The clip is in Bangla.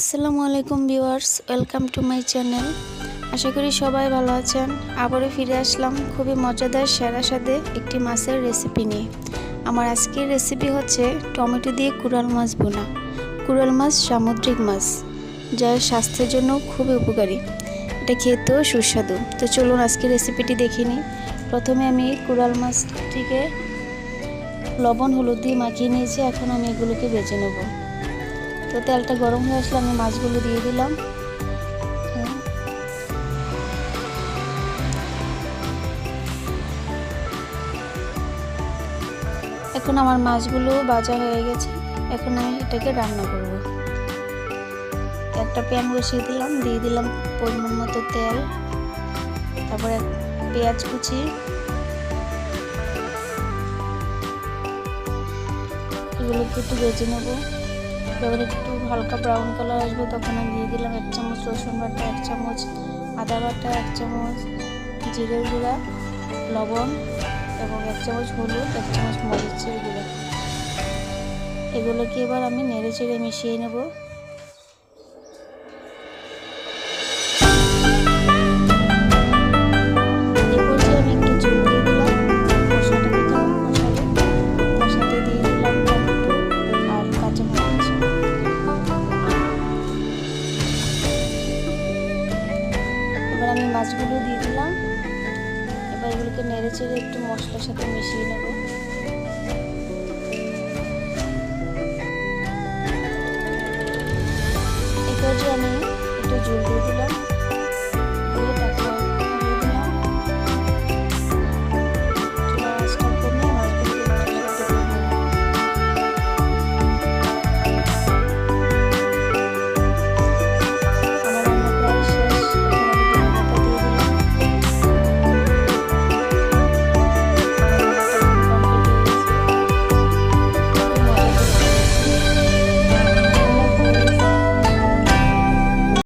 আসসালামু আলাইকুম viewers, welcome to my channel. আশা করি সবাই ভালো আছেন। আবারও ফিরে আসলাম খুবই মজাদার সেরা স্বাদে একটি মাছের রেসিপি নিয়ে। আমার আজকের রেসিপি হচ্ছে টমেটো দিয়ে কুড়াল মাছ বোনা কুড়াল মাছ সামুদ্রিক মাছ, যা স্বাস্থ্যের জন্য খুবই উপকারী। এটা খেতেও সুস্বাদু। তো চলুন আজকের রেসিপিটি দেখে নিই। প্রথমে আমি কুড়াল মাছটিকে লবণ, হলুদ দিয়ে মাখিয়ে নিয়েছি। এখন আমি এগুলোকে বেজে নেব। তো তেলটা গরম হয়ে আসলে আমি মাছগুলো দিয়ে দিলাম। এখন আমার মাছগুলো ভাজা হয়ে গেছে। এখন আমি এটাকে রান্না করব। একটা প্যান বসিয়ে দিলাম, দিয়ে দিলাম পরিমাণ মতো তেল। তারপরে পেঁয়াজ কুচি। এগুলোকে একটু বেজে নেব। যখন একটু হালকা ব্রাউন কালার আসবে, তখন আমি দিয়ে দিলাম এক চামচ রসুন বাটা, এক চামচ আদা বাটা, এক চামচ জিরে গুঁড়া, লবণ এবং এক চামচ হলুদ, এক চামচ মরিচের গুঁড়া। এগুলোকে এবার আমি নেড়ে চেড়ে মিশিয়ে নেব। মাছগুলো দিয়ে দিলাম। এবার এগুলোকে নেড়ে চেড়ে একটু মশলার সাথে মিশিয়ে নেব।